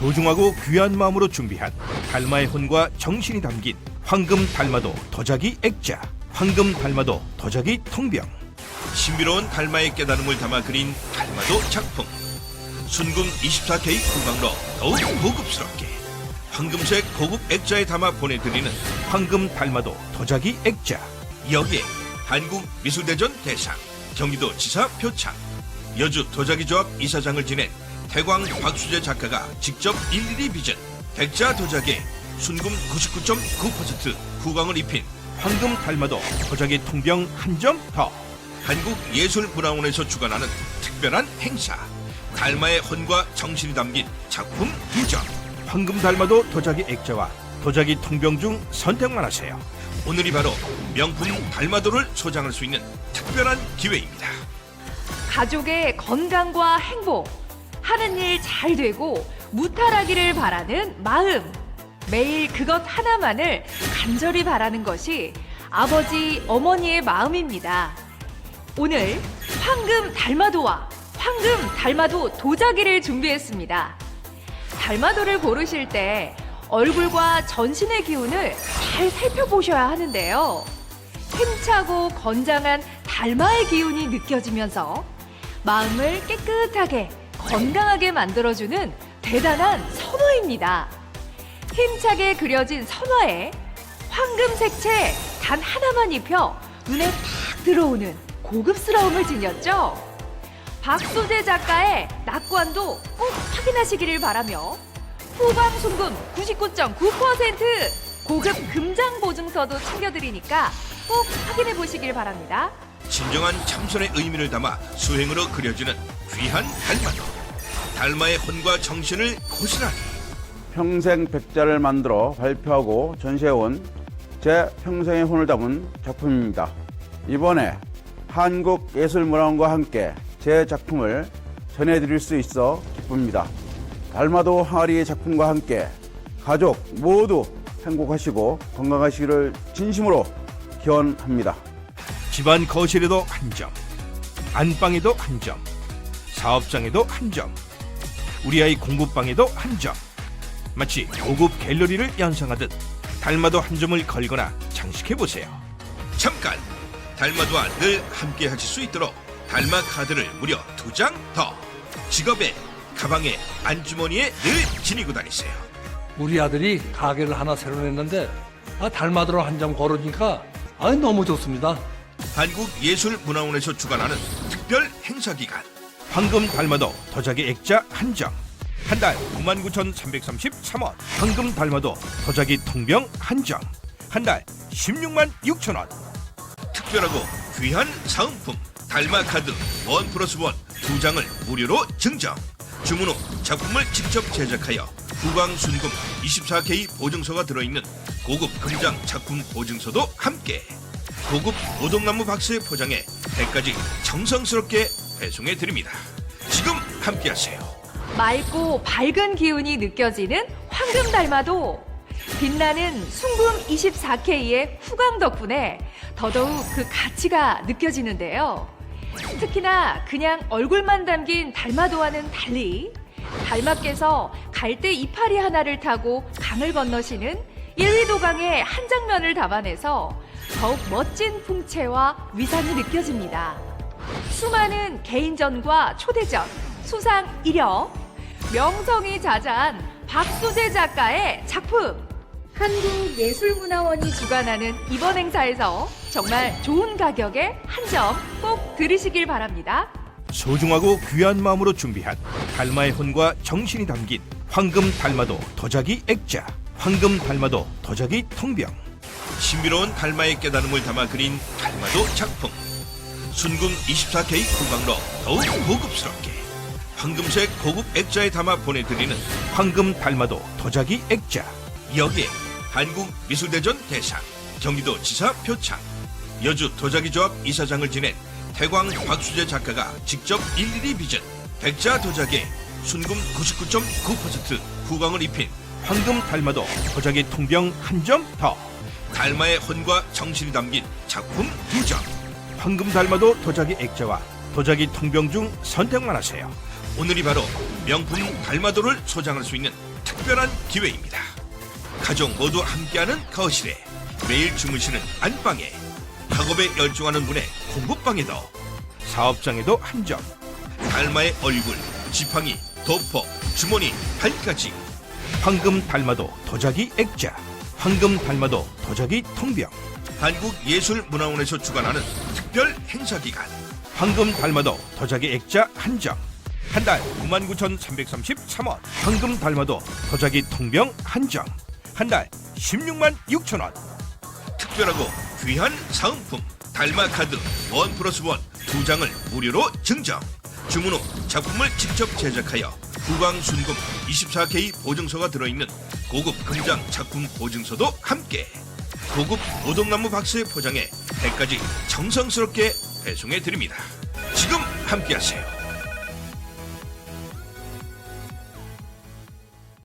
소중하고 귀한 마음으로 준비한 달마의 혼과 정신이 담긴 황금 달마도 도자기 액자, 황금 달마도 도자기 통병. 신비로운 달마의 깨달음을 담아 그린 달마도 작품. 순금 24K 후광로 더욱 고급스럽게 황금색 고급 액자에 담아 보내드리는 황금 달마도 도자기 액자. 여기에 한국 미술대전 대상, 경기도 지사 표창, 여주 도자기조합 이사장을 지낸 태광 박수재 작가가 직접 일일이 빚은 백자 도자기에 순금 99.9% 후광을 입힌 황금 달마도 도자기 통병 한 점 더. 한국예술문화원에서 주관하는 특별한 행사. 달마의 혼과 정신이 담긴 작품 두 점. 황금 달마도 도자기 액자와 도자기 통병 중 선택만 하세요. 오늘이 바로 명품 달마도를 소장할 수 있는 특별한 기회입니다. 가족의 건강과 행복, 하는 일 잘 되고 무탈하기를 바라는 마음. 매일 그것 하나만을 간절히 바라는 것이 아버지, 어머니의 마음입니다. 오늘 황금 달마도와 황금 달마도 도자기를 준비했습니다. 달마도를 고르실 때 얼굴과 전신의 기운을 잘 살펴보셔야 하는데요. 힘차고 건장한 달마의 기운이 느껴지면서 마음을 깨끗하게 건강하게 만들어주는 대단한 선화입니다. 힘차게 그려진 선화에 황금 색채 단 하나만 입혀 눈에 탁 들어오는 고급스러움을 지녔죠. 박소재 작가의 낙관도 꼭 확인하시기를 바라며 후광순금 99.9% 고급 금장 보증서도 챙겨드리니까 꼭 확인해 보시길 바랍니다. 진정한 참선의 의미를 담아 수행으로 그려지는 귀한 달마도. 달마의 혼과 정신을 고스란히 평생 백자를 만들어 발표하고 전시해온 제 평생의 혼을 담은 작품입니다. 이번에 한국예술문화원과 함께 제 작품을 전해드릴 수 있어 기쁩니다. 달마도 항아리의 작품과 함께 가족 모두 행복하시고 건강하시기를 진심으로 기원합니다. 집안 거실에도 한 점, 안방에도 한 점, 사업장에도 한 점, 우리 아이 공부방에도 한 점. 마치 고급 갤러리를 연상하듯 달마도 한 점을 걸거나 장식해 보세요. 잠깐! 달마도와 늘 함께 하실 수 있도록 달마 카드를 무려 두 장 더. 직업에, 가방에, 안주머니에 늘 지니고 다니세요. 우리 아들이 가게를 하나 새로 냈는데 아, 달마도로 한 점 걸어주니까 아, 너무 좋습니다. 한국예술문화원에서 주관하는 특별 행사 기간 황금 달마도 도자기 액자 한 점. 한달 99,333원. 황금 달마도 도자기 통병 한 점. 한달 16만 6천 원. 특별하고 귀한 사은품 달마 카드 원 플러스 원 두 장을 무료로 증정. 주문 후 작품을 직접 제작하여 후광 순금 24K 보증서가 들어있는 고급 금장 작품 보증서도 함께. 고급 오동나무 박스에 포장해 100가지 정성스럽게 배송해 드립니다. 지금 함께하세요. 맑고 밝은 기운이 느껴지는 황금 달마도 빛나는 순금 24K의 후광 덕분에 더더욱 그 가치가 느껴지는데요. 특히나 그냥 얼굴만 담긴 달마도와는 달리 달마께서 갈대 이파리 하나를 타고 강을 건너시는 일위도강의 한 장면을 담아내서 더욱 멋진 풍채와 위상이 느껴집니다. 수많은 개인전과 초대전, 수상 이력, 명성이 자자한 박수재 작가의 작품. 한국예술문화원이 주관하는 이번 행사에서 정말 좋은 가격에 한 점 꼭 들으시길 바랍니다. 소중하고 귀한 마음으로 준비한 달마의 혼과 정신이 담긴 황금 달마도 도자기 액자, 황금 달마도 도자기 통병. 신비로운 달마의 깨달음을 담아 그린 달마도 작품. 순금 24K 후광로 더욱 고급스럽게 황금색 고급 액자에 담아 보내드리는 황금 달마도 도자기 액자. 여기에 한국 미술대전 대상, 경기도 지사 표창, 여주 도자기조합 이사장을 지낸 태광 박수재 작가가 직접 일일이 빚은 백자 도자기에 순금 99.9% 후광을 입힌 황금 달마도 도자기 통병 한 점 더. 달마의 혼과 정신이 담긴 작품 두 점. 황금 달마도 도자기 액자와 도자기 통병 중 선택만 하세요. 오늘이 바로 명품 달마도를 소장할 수 있는 특별한 기회입니다. 가족 모두 함께하는 거실에 매일 주무시는 안방에 학업에 열중하는 분의 공부방에도 사업장에도 한 점 달마의 얼굴, 지팡이, 도포, 주머니, 발까지 황금 달마도 도자기 액자 황금 달마도 도자기 통병 한국예술문화원에서 주관하는 특별 행사 기간. 황금 달마도 도자기 액자 한정 한 달 99,333원. 황금 달마도 도자기 통병 한정 한 달 16만 6천 원. 특별하고 귀한 사은품 달마 카드 원 플러스 원 두 장을 무료로 증정. 주문 후 작품을 직접 제작하여 후광 순금 24K 보증서가 들어있는 고급 금장 작품 보증서도 함께. 고급 오동나무 박스에 포장해 배까지 정성스럽게 배송해 드립니다. 지금 함께 하세요